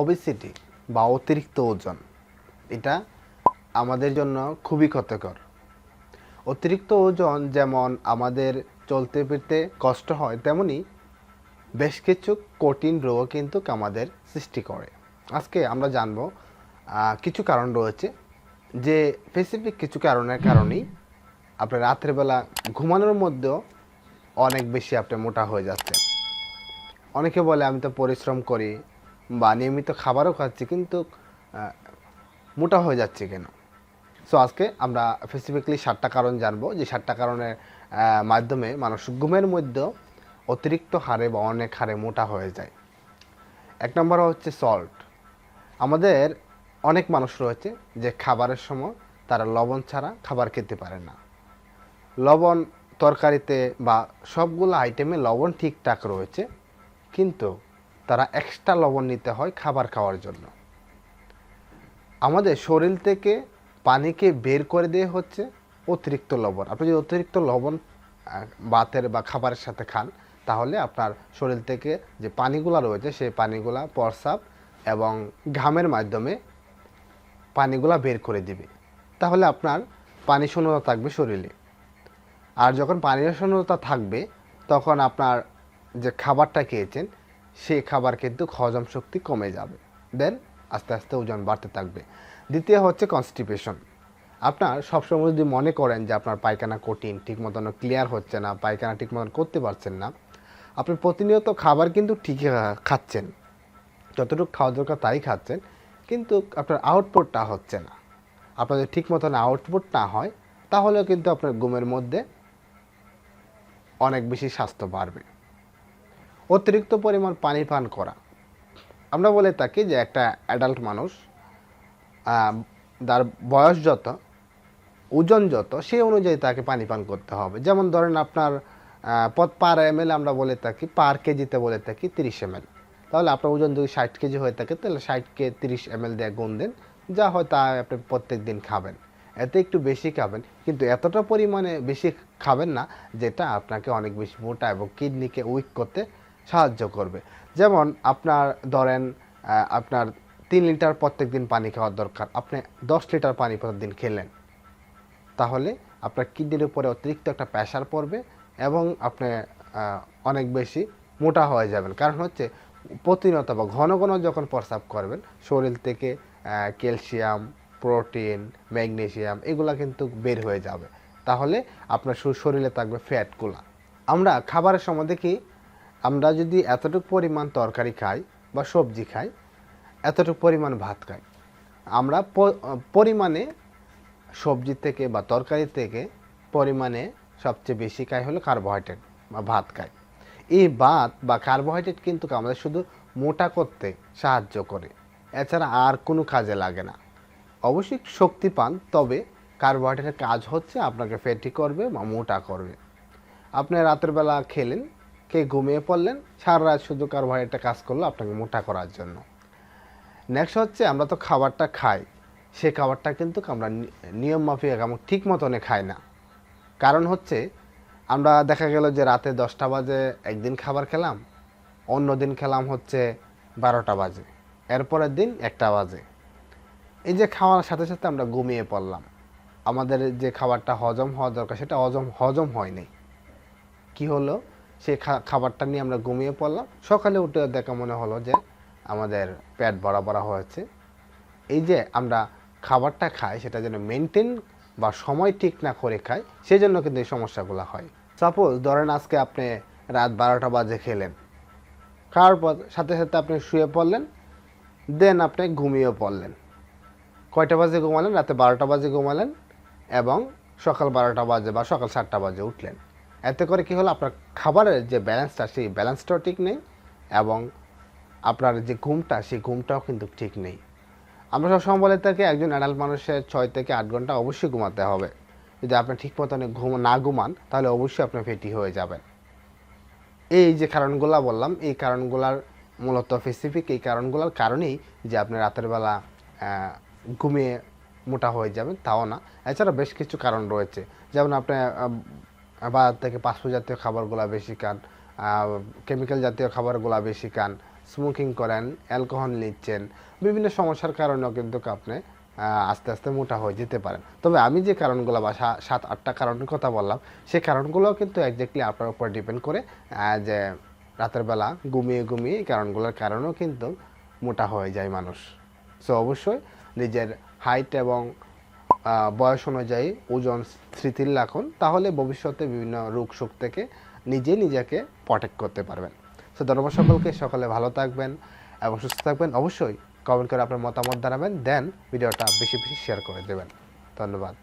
Obesity বা অতিরিক্ত ওজন, এটা আমাদের জন্য খুবই ক্ষতিকর। অতিরিক্ত ওজন যেমন আমাদের চলতে ফিরতে কষ্ট হয়, তেমনি বেশ কিছু কঠিন রোগও কিন্তু আমাদের সৃষ্টি করে। আজকে আমরা জানব কিছু কারণ রয়েছে যে স্পেসিফিক কিছু কারণের কারণেই আপনার রাতের বেলা ঘুমানোর মধ্যেও অনেক বেশি আপনি মোটা হয়ে যাচ্ছে অনেকে বলে, আমি তো পরিশ্রম করি বা নিয়মিত খাবারও খাচ্ছি, কিন্তু মোটা হয়ে যাচ্ছে কেন? সো আজকে আমরা স্পেসিফিকলি সাতটা কারণ জানব। যে সাতটা কারণের মাধ্যমে মানুষ ঘুমের মধ্যেও অতিরিক্ত হারে বা অনেক হারে মোটা হয়ে যায়। এক নম্বর হচ্ছে সল্ট আমাদের অনেক মানুষ রয়েছে যে খাবারের সময় তারা লবণ ছাড়া খাবার খেতে পারে না। লবণ তরকারিতে বা সবগুলো আইটেমে লবণ ঠিকঠাক রয়েছে, কিন্তু তারা এক্সট্রা লবণ নিতে হয় খাবার খাওয়ার জন্য। আমাদের শরীর থেকে পানিকে বের করে দিয়ে হচ্ছে অতিরিক্ত লবণ। আপনি যদি অতিরিক্ত লবণ বাতের বা খাবারের সাথে খান, তাহলে আপনার শরীর থেকে যে পানিগুলো রয়েছে, সেই পানিগুলা প্রস্রাব এবং ঘামের মাধ্যমে পানিগুলা বের করে দিবে। তাহলে আপনার পানি শূন্যতা থাকবে শরীরে। আর যখন পানির শূন্যতা থাকবে, তখন আপনার যে খাবারটা খেয়েছেন সেই খাবার কিন্তু হজম শক্তি কমে যাবে। দেন আস্তে আস্তে ওজন বাড়তে থাকবে। দ্বিতীয় হচ্ছে কনস্টিপেশন আপনার সবসময় যদি মনে করেন যে আপনার পায়খানা কঠিন ঠিক মতন ক্লিয়ার হচ্ছে না, পায়খানা ঠিক মতন করতে পারছেন না, আপনি প্রতিনিয়ত খাবার কিন্তু ঠিকই খাচ্ছেন। যতটুকু খাওয়া দরকার তাই খাচ্ছেন, কিন্তু আপনার আউটপুটটা হচ্ছে না। আপনার যদি ঠিক মতন আউটপুট না হয়, তাহলেও কিন্তু আপনার ঘুমের মধ্যে অনেক বেশি স্বাস্থ্য বাড়বে। অতিরিক্ত পরিমাণ পানি পান করা। আমরা বলে থাকি যে একটা অ্যাডাল্ট মানুষ তার বয়স যত, ওজন যত, সেই অনুযায়ী তাকে পানি পান করতে হবে। যেমন ধরেন আপনার পদ পার এম আমরা বলে থাকি, পার কেজিতে বলে থাকি তিরিশ এম তাহলে আপনার ওজন যদি ষাট কেজি হয়ে থাকে, তাহলে ষাটকে তিরিশ এম এল দিয়ে গুণ দেন, যা হয় তা আপনি প্রত্যেক দিন খাবেন। এতে একটু বেশি খাবেন, কিন্তু এতটা পরিমাণে বেশি খাবেন না, যেটা আপনাকে অনেক বেশি মোটা এবং কিডনিকে উইক করতে সাহায্য করবে। যেমন আপনার ধরেন আপনার তিন লিটার প্রত্যেক দিন পানি খাওয়ার দরকার। আপনি দশ লিটার পানি প্রতিদিন খেলেন। তাহলে আপনার কিডনির উপরে অতিরিক্ত একটা প্রেশার পড়বে এবং আপনি অনেক বেশি মোটা হয়ে যাবেন। কারণ হচ্ছে প্রতিনিয়ত বা ঘন ঘন যখন প্রস্রাব করবেন, শরীর থেকে ক্যালসিয়াম, প্রোটিন, ম্যাগনেসিয়াম এগুলা কিন্তু বের হয়ে যাবে। তাহলে আপনার শরীরে থাকবে ফ্যাটগুলা। আমরা খাবারের সময় দেখি আমরা যদি এতটুকু পরিমাণ তরকারি খাই বা সবজি খাই, এতটুকু পরিমাণ ভাত খাই, আমরা পরিমাণে সবজি থেকে বা তরকারি থেকে পরিমাণে সবচেয়ে বেশি খাই হলো কার্বোহাইড্রেট বা ভাত খাই। এই ভাত বা কার্বোহাইড্রেট কিন্তু আমাদের শুধু মোটা করতে সাহায্য করে, এছাড়া আর কোনো কাজে লাগে না। অবশ্যই শক্তি পান, তবে কার্বোহাইড্রেটের কাজ হচ্ছে আপনাকে ফ্যাটি করবে বা মোটা করবে। আপনি রাতের বেলা খেলেন খেয়ে ঘুমিয়ে পড়লেন? সারা রাত শুধু কার্বোহাইড্রেটটা কাজ করল আপনাকে মোটা করার জন্য। নেক্সট হচ্ছে আমরা তো খাবারটা খাই। সে খাবারটা কিন্তু আমরা নিয়ম মাফিক এবং ঠিক মতনে খাই না। কারণ হচ্ছে আমরা দেখা গেল যে রাতে দশটা বাজে একদিন খাবার খেলাম, অন্য দিন খেলাম হচ্ছে বারোটা বাজে, এরপরের দিন একটা বাজে। এই যে খাওয়ার সাথে সাথে আমরা ঘুমিয়ে পড়লাম। আমাদের যে খাবারটা হজম হওয়া দরকার সেটা হজম হজম হয়নি। কি হলো? সেই খাবারটা নিয়ে আমরা ঘুমিয়ে পড়লাম। সকালে উঠে দেখা মনে হলো যে আমাদের পেট ভরা ভরা হয়েছে। এই যে আমরা খাবারটা খাই, সেটা যেন মেনটেন বা সময় ঠিক না করে খাই সেই জন্য কিন্তু এই সমস্যাগুলো হয়। সাপোজ ধরেন আজকে আপনি রাত বারোটা বাজে খেলেন। খাওয়ার পর সাথে সাথে আপনি শুয়ে পড়লেন দেন আপনি ঘুমিয়ে পড়লেন। কয়টা বাজে ঘুমালেন? রাতে বারোটা বাজে ঘুমালেন এবং সকাল বারোটা বাজে বা সকাল সাতটা বাজে উঠলেন। এতে করে কি হলো? আপনার খাবারের যে ব্যালেন্সটা সেই ব্যালেন্সটাও ঠিক নেই এবং আপনার যে ঘুমটা, সেই ঘুমটাও কিন্তু ঠিক নেই। আমরা সবসময় বলে থাকি, একজন অ্যাডাল্ট মানুষের ছয় থেকে আট ঘণ্টা অবশ্যই ঘুমাতে হবে। যদি আপনি ঠিক মতন ঘুম না ঘুমান, তাহলে অবশ্যই আপনি ফেটি হয়ে যাবেন। এই যে কারণগুলো বললাম, এই কারণগুলার মূলত স্পেসিফিক এই কারণগুলোর কারণেই যে আপনি রাতের বেলা ঘুমিয়ে মোটা হয়ে যাবেন, তাও না। এছাড়া বেশ কিছু কারণ রয়েছে। যেমন আপনি বাজার থেকে পাসপো জাতীয় খাবারগুলা বেশি খান কেমিক্যাল জাতীয় খাবারগুলা বেশি খান স্মোকিং করেন অ্যালকোহল নিচ্ছেন, বিভিন্ন সমস্যার কারণেও কিন্তু আপনি আস্তে আস্তে মোটা হয়ে যেতে পারেন। তবে আমি যে কারণগুলো বা সা- সাত, আটটা কারণের কথা বললাম সেই কারণগুলোও কিন্তু একজাক্টলি আপনার উপর ডিপেন্ড করে যে রাতের বেলা ঘুমিয়ে ঘুমিয়ে এই কারণগুলোর কারণেও কিন্তু মোটা হয়ে যায় মানুষ। সো অবশ্যই নিজের হাইট এবং বয়স অনুযায়ী ওজন স্মৃতির রাখুন তাহলে ভবিষ্যতে বিভিন্ন রোগ শোক থেকে নিজে নিজেকে প্রটেক্ট করতে পারবেন। সো ধর্ম সকলকে, সকলে ভালো থাকবেন এবং সুস্থ থাকবেন। অবশ্যই কমেন্ট করে আপনার মতামত জানাবেন দেন ভিডিওটা বেশি বেশি শেয়ার করে দেবেন। ধন্যবাদ।